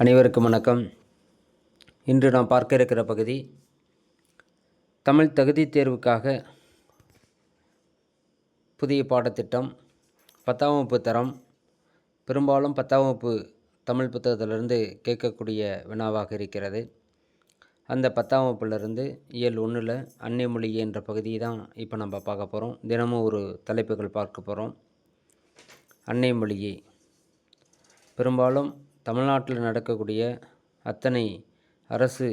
அனைவருக்கும் வணக்கம். இன்று நாம் பார்க்க இருக்கிற பகுதி தமிழ் தகுதி தேர்வுக்காக புதிய பாடத்திட்டம் பத்தாம் வகுப்பு தரம் பெரும்பாலும் பத்தாம் வகுப்பு தமிழ் புத்தகத்திலிருந்து கேட்கக்கூடிய வினாவாக இருக்கிறது. அந்த பத்தாம் வகுப்புலேருந்து இயல் ஒன்றில் அன்னை மொழி என்ற பகுதியை தான் இப்போ நம்ம பார்க்க போகிறோம். தினமும் ஒரு தலைப்புகள் பார்க்க போகிறோம். அன்னை மொழியை. பெரும்பாலும் தமிழ்நாட்டில் நடக்கக்கூடிய அத்தனை அரசு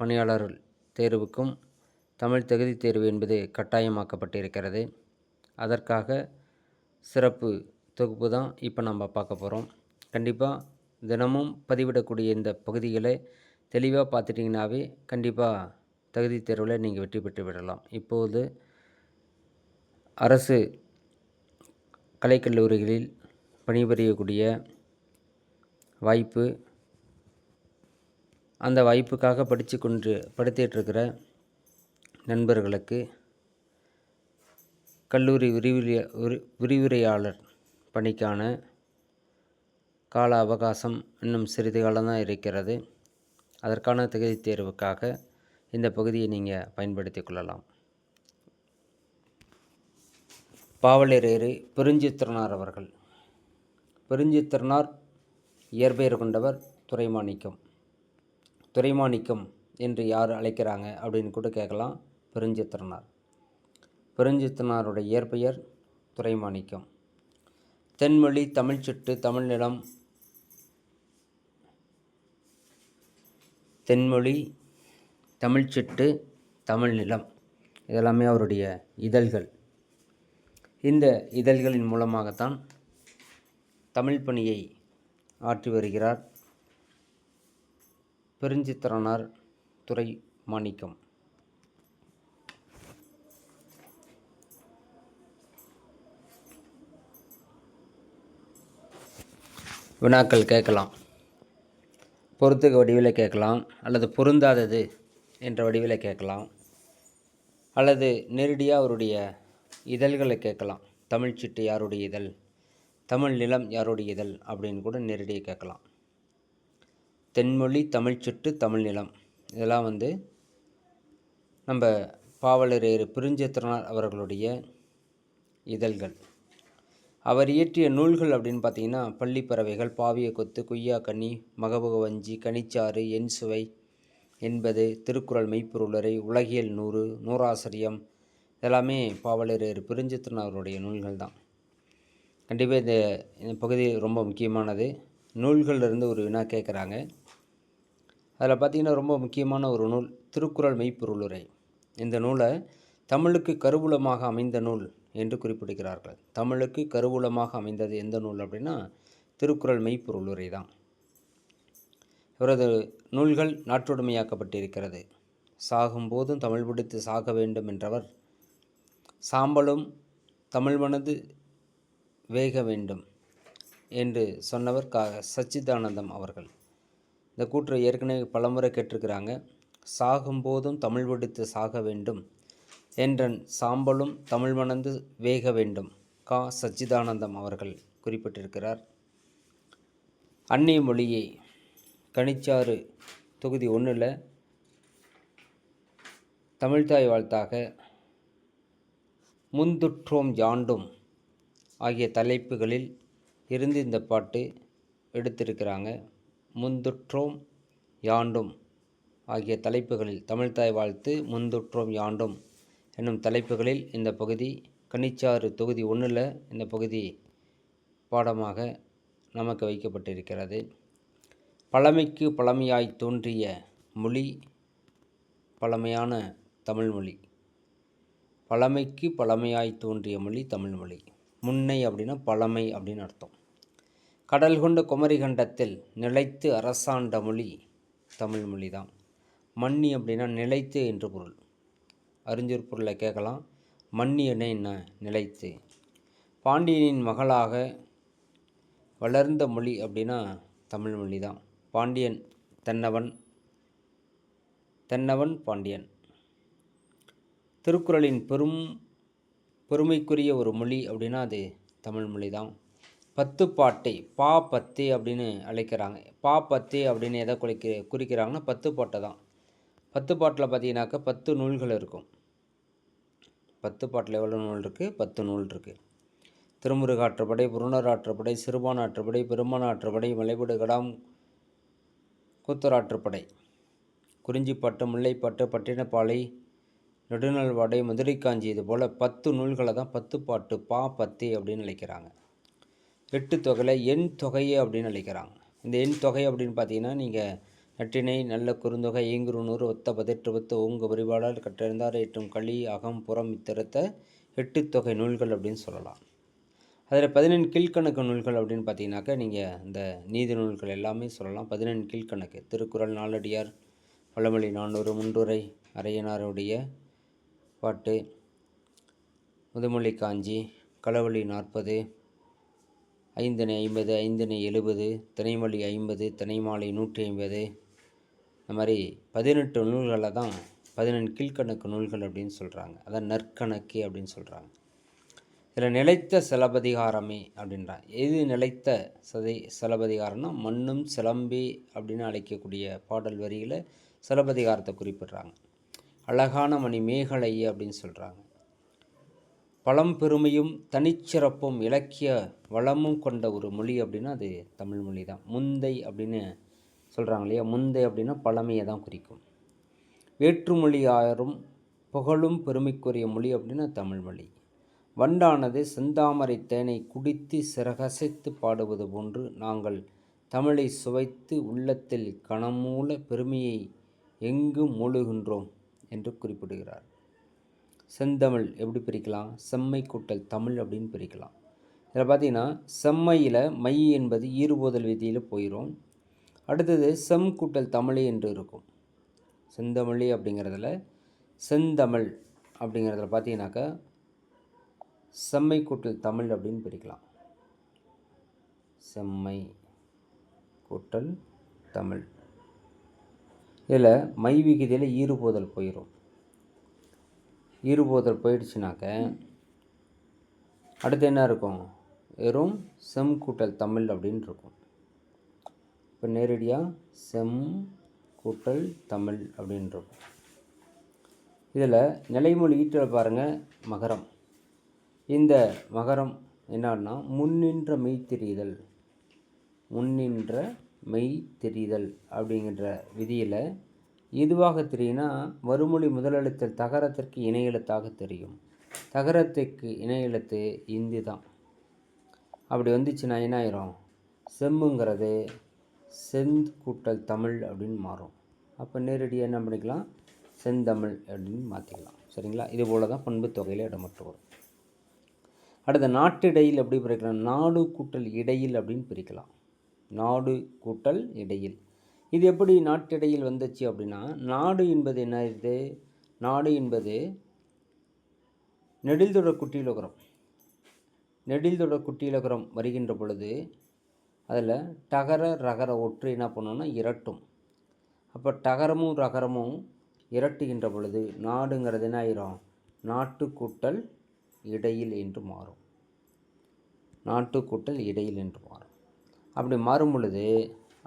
பணியாளர் தேர்வுக்கும் தமிழ் தகுதி தேர்வு என்பது கட்டாயமாக்கப்பட்டிருக்கிறது. அதற்காக சிறப்பு தொகுப்பு தான் இப்போ நம்ம பார்க்க போகிறோம். கண்டிப்பாக தினமும் பதிவிடக்கூடிய இந்த பகுதிகளை தெளிவாக பார்த்துட்டிங்கனாவே கண்டிப்பாக தகுதி தேர்வில் நீங்கள் வெற்றி பெற்று விடலாம். இப்போது அரசு கலைக்கல்லூரிகளில் பணிபுரியக்கூடிய வாய்ப்பு. அந்த வாய்ப்புக்காக படித்து கொண்டு படித்துட்ருக்கிற நண்பர்களுக்கு கல்லூரி விரிவுரை விரி விரிவுரையாளர் பணிக்கான கால அவகாசம் இன்னும் சிறிது காலம்தான் இருக்கிறது. அதற்கான தகுதி தேர்வுக்காக இந்த பகுதியை நீங்கள் பயன்படுத்தி கொள்ளலாம். பாவலரேறு பெருஞ்சித்திரனார் அவர்கள். பெருஞ்சித்திரனார் இயற்பெயர் கொண்டவர் துரைமாணிக்கம் துரைமாணிக்கம் என்று யார் அழைக்கிறாங்க அப்படின்னு கூட கேட்கலாம். பெருஞ்சித்திரனார். பெருஞ்சித்திரனாருடைய இயற்பெயர் துரைமாணிக்கம் தென்மொழி தமிழ்ச்சிட்டு தமிழ்நிலம். தென்மொழி தமிழ்ச்சிட்டு தமிழ்நிலம். இதெல்லாமே அவருடைய இதழ்கள். இந்த இதழ்களின் மூலமாகத்தான் தமிழ் பணியை ஆற்றி வருகிறார். பெருஞ்சித்திரனார் துறை மாணிக்கம். வினாக்கள் கேட்கலாம். பொருத்துக வடிவில் கேட்கலாம். அல்லது பொருந்தாதது என்ற வடிவில் கேட்கலாம். அல்லது நேரடியாக அவருடைய இதழ்களை கேட்கலாம். தமிழ்ச்சிட்டு யாருடைய இதழ். தமிழ் நிலம் யாருடையதல்? அப்படின்னு கூட நேரடியாக கேட்கலாம். தென்மொழி தமிழ் சுட்டு தமிழ் நிலம். இதெல்லாம் வந்து நம்ம பாவலரேறு பிரிஞ்சத்திரனார் அவர்களுடைய இதழ்கள். அவர் இயற்றிய நூல்கள் அப்படின்னு பார்த்தீங்கன்னா பள்ளிப்பறவைகள் பாவிய கொத்து குய்யா கனி மகபக வஞ்சி கனிச்சாறு என் சுவை என்பது திருக்குறள் மெய்ப்பொருளரை உலகியல் நூறு நூறாசிரியம் இதெல்லாமே பாவலரேறு பிரிஞ்சத்திரன் அவருடைய நூல்கள் தான் கண்டிப்பாக இந்த இந்த பகுதி ரொம்ப முக்கியமானது. நூல்கள்லேருந்து ஒரு வினா கேட்குறாங்க அதில் பார்த்திங்கன்னா ரொம்ப முக்கியமான ஒரு நூல் திருக்குறள் மெய்ப்பொருளுரை. இந்த நூலை தமிழுக்கு கருவூலமாக அமைந்த நூல் என்று குறிப்பிடுகிறார்கள். தமிழுக்கு கருவூலமாக அமைந்தது எந்த நூல் அப்படின்னா திருக்குறள் மெய்ப்பொருளுரை தான். இவரது நூல்கள் நாட்டுடைமையாக்கப்பட்டிருக்கிறது. சாகும்போதும் தமிழ் பிடித்து சாக வேண்டும் என்றவர் சாம்பலும் தமிழ் மனது வேக வேண்டும் என்று சொன்னவர் கா சச்சிதானந்தம் அவர்கள். இந்த கூற்றை ஏற்கனவே பலமுறை கேட்டிருக்கிறாங்க. சாகும்போதும் தமிழ் படித்து சாக வேண்டும் என்றன் சாம்பலும் தமிழ் மணந்து வேக வேண்டும். கா. சச்சிதானந்தம் அவர்கள் குறிப்பிட்டிருக்கிறார். அந்நிய மொழியை கனிச்சாறு தொகுதி ஒன்றில் தமிழ்தாய் வாழ்த்தாக முந்துற்றோம் யாண்டும் ஆகிய தலைப்புகளில் இருந்து இந்த பாட்டு எடுத்திருக்கிறாங்க. முந்துற்றோம் யாண்டும் ஆகிய தலைப்புகளில் தமிழ்தாய் வாழ்த்து முந்துற்றோம் யாண்டும் என்னும் தலைப்புகளில் இந்த பகுதி கனிச்சாறு தொகுதி ஒன்றில் இந்த பகுதி பாடமாக நமக்கு வைக்கப்பட்டிருக்கிறது. பழமைக்கு பழமையாய் தோன்றிய மொழி பழமையான தமிழ்மொழி பழமைக்கு பழமையாய் தோன்றிய மொழி தமிழ்மொழி முன்னை அப்படின்னா பழமை அப்படின்னு அர்த்தம். கடல் கொண்ட குமரி கண்டத்தில் நிலைத்து அரசாண்ட மொழி தமிழ்மொழி தான் மன்னி அப்படின்னா நிலைத்து என்று பொருள். அறிஞர் பொருளை கேட்கலாம். மன்னி என்ன என்ன? நிலைத்து. பாண்டியனின் மகளாக வளர்ந்த மொழி அப்படின்னா தமிழ்மொழி தான் பாண்டியன் தென்னவன் தென்னவன் பாண்டியன். திருக்குறளின் பெரும் பெருமைக்குரிய ஒரு மொழி அப்படின்னா அது தமிழ் மொழி தான். பத்து பாட்டை பா பத்து அப்படின்னு அழைக்கிறாங்க. பா பத்து அப்படின்னு எதை குறிக்க குறிக்கிறாங்கன்னா பத்து பாட்டை தான். பத்து பாட்டில் பார்த்தீங்கன்னாக்கா பத்து நூல்கள் இருக்கும். பத்து பாட்டில் எவ்வளோ நூல் இருக்குது பத்து நூல் இருக்குது திருமுருகாற்றுப்படை புருணராற்றுப்படை சிறுபான் ஆற்றுப்படை பெருமான் ஆற்றுப்படை மலைபடு கடாம் கூத்தராற்றுப்படை குறிஞ்சிப்பட்டு முல்லைப்பட்டு பட்டினப்பாலை நெடுநல்வாடை மதுரை காஞ்சி இது போல் பத்து நூல்களை தான் பத்து பாட்டு பா பத்தி அப்படின்னு அழைக்கிறாங்க எட்டு தொகையில் எண் தொகையை அப்படின்னு அழைக்கிறாங்க இந்த எண் தொகை அப்படின்னு பார்த்தீங்கன்னா நீங்கள் நட்டினை நல்ல குறுந்தொகை ஈங்குறுநூறு ஒத்த பதிற்று ஒத்த ஓங்கு வரிபாடால் கற்றறிந்தார் ஏற்றும் களி அகம் புறம் இத்திரத்த எட்டு தொகை நூல்கள் அப்படின்னு சொல்லலாம். அதில் பதினெண் கீழ்கணக்கு நூல்கள் அப்படின்னு பார்த்தீங்கன்னாக்கா நீங்கள் இந்த நீதி நூல்கள் எல்லாமே சொல்லலாம். பதினெண் கீழ்கணக்கு திருக்குறள் நாலடியார் பழமொழி நானூறு முன்றுரை அரையனாருடைய பாட்டு முதுமொழி காஞ்சி களவழி நாற்பது ஐந்தனை ஐம்பது ஐந்தனை எழுபது தினைமொழி ஐம்பது தினைமாலை நூற்றி ஐம்பது. இந்த மாதிரி பதினெட்டு நூல்களை தான் பதினெண் கீழ்கணக்கு நூல்கள் அப்படின்னு சொல்கிறாங்க அதான் நற்கணக்கு அப்படின்னு சொல்கிறாங்க இதில் நிலைத்த சிலப்பதிகாரமே அப்படின்றான் எது நிலைத்த சதை சிலப்பதிகாரம்னா மண்ணும் சிலம்பி அப்படின்னு அழைக்கக்கூடிய பாடல் வரிகளை சிலப்பதிகாரத்தை குறிப்பிடுறாங்க. அழகான மணி மேகலை அப்படின்னு சொல்கிறாங்க பழம்பெருமையும் தனிச்சிறப்பும் இலக்கிய வளமும் கொண்ட ஒரு மொழி அப்படின்னா அது தமிழ் மொழி தான் முந்தை அப்படின்னு சொல்கிறாங்க இல்லையா? முந்தை அப்படின்னா பழமையை தான் குறிக்கும். வேற்றுமொழியாரும் புகழும் பெருமைக்குரிய மொழி அப்படின்னா தமிழ் மொழி. வண்டானது செந்தாமரை தேனை குடித்து சிறகசைத்து பாடுவது போன்று நாங்கள் தமிழை சுவைத்து உள்ளத்தில் கணமூல பெருமையை எங்கும் மூழுகின்றோம் என்று குறிப்பிடுகிறார். செந்தமிழ் எப்படி பிரிக்கலாம்? செம்மை கூட்டல் தமிழ் அப்படின்னு பிரிக்கலாம். இதில் பார்த்தீங்கன்னா செம்மையில் மை என்பது ஈறுபோதல் விதியில் போயிடும் அடுத்தது செம் கூட்டல் தமிழ் என்று இருக்கும். செந்தமிழி அப்படிங்கிறதுல செந்தமிழ் அப்படிங்கிறதுல பார்த்தீங்கன்னாக்கா செம்மை கூட்டல் தமிழ் அப்படின்னு பிரிக்கலாம். செம்மை கூட்டல் தமிழ். இதில் மை விகுதியில் ஈறுபோதல் போயிடும் ஈறுபோதல் போயிடுச்சுனாக்க அடுத்து என்ன இருக்கும்? வெறும் செம் கூட்டல் தமிழ் அப்படின்னு இருக்கும். இப்போ நேரடியாக செம் கூட்டல் தமிழ் அப்படின்னு இருக்கும். இதில் நிலைமொழி ஈட்டில் பாருங்கள் மகரம். இந்த மகரம் என்னன்னா முன்னின்ற மெய் முன்னின்ற மெய் தெரிதல் அப்படிங்கிற விதியில் இதுவாக தெரியும்னா வறுமொழி முதலெழுத்தில் தகரத்திற்கு இணையெழுத்தாக தெரியும். தகரத்துக்கு இணையெழுத்து இந்தி தான். அப்படி வந்துச்சுன்னா என்ன ஆயிரும்? செம்முங்கிறது செந்த் கூட்டல் தமிழ் அப்படின்னு மாறும். அப்போ நேரடியாக என்ன பண்ணிக்கலாம்? செந்தமிழ் அப்படின்னு மாற்றிக்கலாம் சரிங்களா? இது போல் தான் பண்பு தொகையில் இடமற்று வரும் அடுத்த நாட்டிடையில் எப்படி பிரிக்கலாம்? நாடு கூட்டல் இடையில் அப்படின்னு பிரிக்கலாம். நாடு கூட்டல் இடையில். இது எப்படி நாட்டிடையில் வந்துச்சு அப்படின்னா நாடு என்பது என்ன இது? நாடு என்பது நெடில்தொடர் குட்டியிலகுரம் நெடில்தொடர் குட்டியிலகுரம் வருகின்ற பொழுது அதில் டகர ரகர ஒற்று என்ன பண்ணோன்னா இரட்டும். அப்போ டகரமும் ரகரமும் இரட்டுகின்ற பொழுது நாடுங்கிறது என்ன ஆயிரும்? நாட்டு கூட்டல் இடையில் என்று மாறும். நாட்டு கூட்டல் இடையில் என்று மாறும். அப்படி மாறும் பொழுது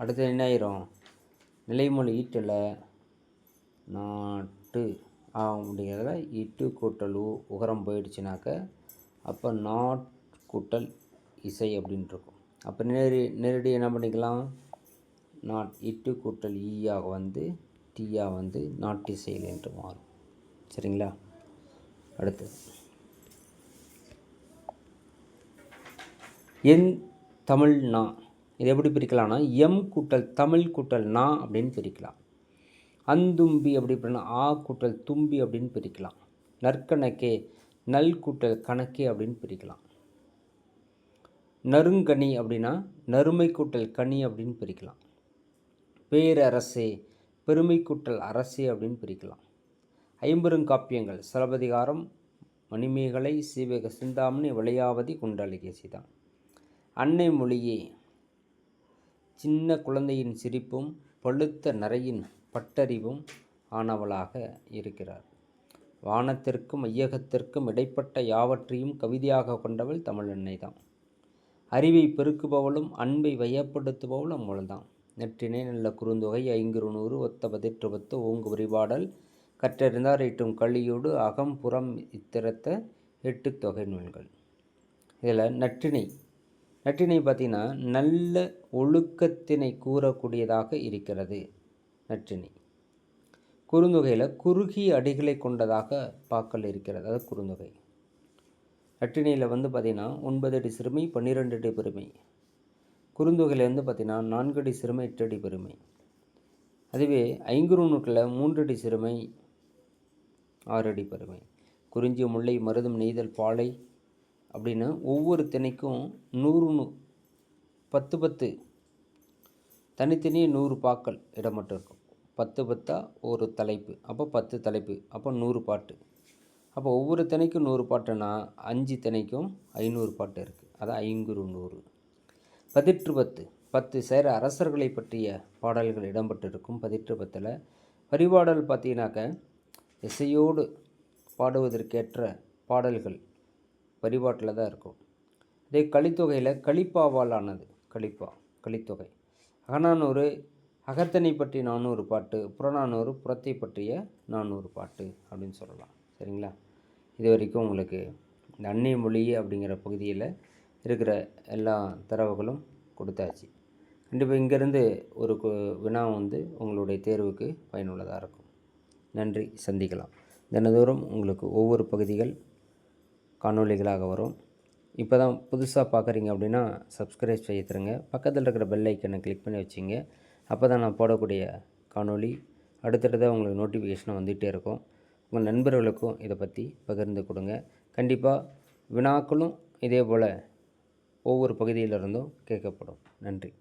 அடுத்து என்ன ஆயிரும் நிலைமொழி ஈட்டில் நாட்டு. அப்படிங்கிறதுல இட்டு கூட்டல் உகரம் போயிடுச்சுனாக்க அப்போ நாட் கூட்டல் இசை அப்படின்னு இருக்கும் அப்போ நேரடி நேரடி என்ன பண்ணிக்கலாம்? நாட் இட்டு கூட்டல் ஈயாக வந்து டீயாக வந்து நாட்டிசையில் என்று மாறும். சரிங்களா? அடுத்து என் தமிழ்னா இது எப்படி பிரிக்கலாம்னா எம் கூட்டல் தமிழ் கூட்டல் நா அப்படின்னு பிரிக்கலாம். அந்தும்பி அப்படி அப்படின்னா ஆ கூட்டல் தும்பி அப்படின்னு பிரிக்கலாம். நற்கணக்கே நல் கூட்டல் கணக்கே அப்படின்னு பிரிக்கலாம். நறுங்கனி அப்படின்னா நறுமை கூட்டல் கனி அப்படின்னு பிரிக்கலாம். பேரரசே பெருமை கூட்டல் அரசே அப்படின்னு பிரிக்கலாம். ஐம்பெருங்காப்பியங்கள் சிலப்பதிகாரம் மணிமேகலை சீவக சிந்தாமணி விளையாவதி குண்டலிகேசி தான் அன்னை மொழியே சின்ன குழந்தையின் சிரிப்பும் பழுத்த நரையின் பட்டறிவும் ஆனவளாக இருக்கிறார். வானத்திற்கும் ஐயகத்திற்கும் இடைப்பட்ட யாவற்றையும் கவிதையாக கொண்டவள் தமிழ் அன்னை தான். அறிவை பெருக்குபவளும் அன்பை வயப்படுத்துபவளும் அவள்தான் நெற்றினை நல்ல குறுந்தொகை ஐங்குறு நூறு ஒத்த பதிற்றுபத்து ஓங்கு வரிபாடல் கற்றறிந்தார் ஈட்டும் கள்ளியோடு அகம் புறம் இத்திரத்த எட்டு தொகை நூல்கள். இதில் நற்றினை நற்றினை பார்த்திங்கன்னா நல்ல ஒழுக்கத்தினை கூறக்கூடியதாக இருக்கிறது நற்றினை. குறுந்தொகையில் குறுகிய அடிகளை கொண்டதாக பாக்கல் இருக்கிறது அது குறுந்தொகை. நற்றினையில் வந்து பார்த்திங்கன்னா ஒன்பது அடி சிறுமை பன்னிரெண்டு அடி பெருமை. குறுந்தொகையில் வந்து பார்த்திங்கன்னா நான்கு அடி சிறுமை எட்டு அடி பெருமை. அதுவே ஐங்குறுநூற்றில் மூன்று அடி சிறுமை ஆறு அடி பெருமை. குறிஞ்சி முல்லை மருதம் நெய்தல் பாலை அப்படின்னு ஒவ்வொரு திணைக்கும் நூறு நூ பத்து பத்து தனித்தனியே நூறு பாக்கள் இடமட்டும் இருக்கும் பத்து பத்தாக ஒரு தலைப்பு அப்போ பத்து தலைப்பு அப்போ நூறு பாட்டு. அப்போ ஒவ்வொரு திணைக்கும் நூறு பாட்டுன்னா அஞ்சு திணைக்கும் ஐநூறு பாட்டு இருக்குது அதான் ஐங்குறு நூறு. பதிற்று பத்து பத்து சேர அரசர்களை பற்றிய பாடல்கள் இடம்பெற்றிருக்கும் பதிற்று பத்தில். பரிபாடல் பார்த்தீங்கன்னாக்க இசையோடு பாடுவதற்கேற்ற பாடல்கள் வழிபாட்டில் தான் இருக்கும். அதே கலித்தொகையில் கலிப்பாவால் ஆனது கலிப்பா கலித்தொகை அகநானூறு அகத்தனை பற்றி நானூறு பாட்டு புறநானூறு புறத்தை பற்றிய நானூறு பாட்டு அப்படின்னு சொல்லலாம். சரிங்களா? இது வரைக்கும் உங்களுக்கு இந்த அந்நிய மொழி அப்படிங்கிற பகுதியில் இருக்கிற எல்லா தரவுகளும் கொடுத்தாச்சு. கண்டிப்பாக இங்கேருந்து ஒரு கு- வினா வந்து உங்களுடைய தேர்வுக்கு பயனுள்ளதாக இருக்கும். நன்றி சந்திக்கலாம். தினதோறும் உங்களுக்கு ஒவ்வொரு பகுதிகள் காணொளிகளாக வரும். இப்போ தான் புதுசாக பார்க்குறீங்க அப்படின்னா சப்ஸ்கிரைப் செய்ய தருங்க. பக்கத்தில் இருக்கிற பெல் ஐக்கனை கிளிக் பண்ணி வச்சிங்க. அப்போ தான் நான் போடக்கூடிய காணொளி. அடுத்தடுத்த உங்களுக்கு நோட்டிஃபிகேஷன் வந்துகிட்டே இருக்கும். உங்கள் நண்பர்களுக்கும் இதை பற்றி பகிர்ந்து கொடுங்க. கண்டிப்பாக வினாக்களும் இதே போல் ஒவ்வொரு பகுதியிலிருந்தும் கேட்கப்படும். நன்றி.